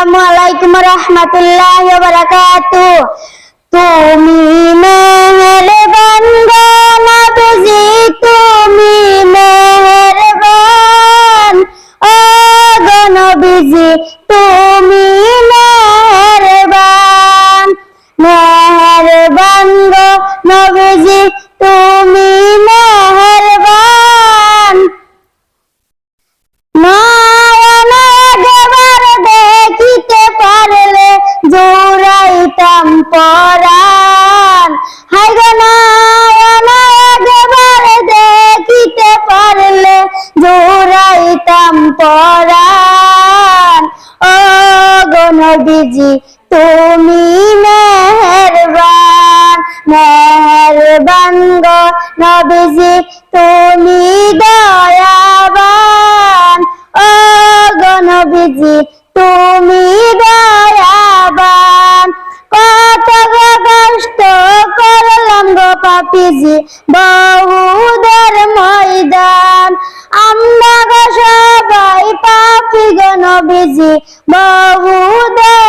আসসালামু আলাইকুম রহমতুল্লাহ বারাকাতু তুমি মেহেরবান গো নবীজি, তুমি মেহেরবান। ও গো নবীজি তুমি মেহেরবান। মেহেরবান গো নবীজি, তুমি মেহেরবান। পরাণ। ও গো নবীজি, তুমি মেহেরবান। মেহেরবান নবীজি, তুমি দয়াবান। ও গো নবীজি, তুমি দয়াবান। কত কষ্ট করলাম গো পাপিজি, বহুদের ময়দান। আমরা গো সবাই গণ গো বহু বহুদের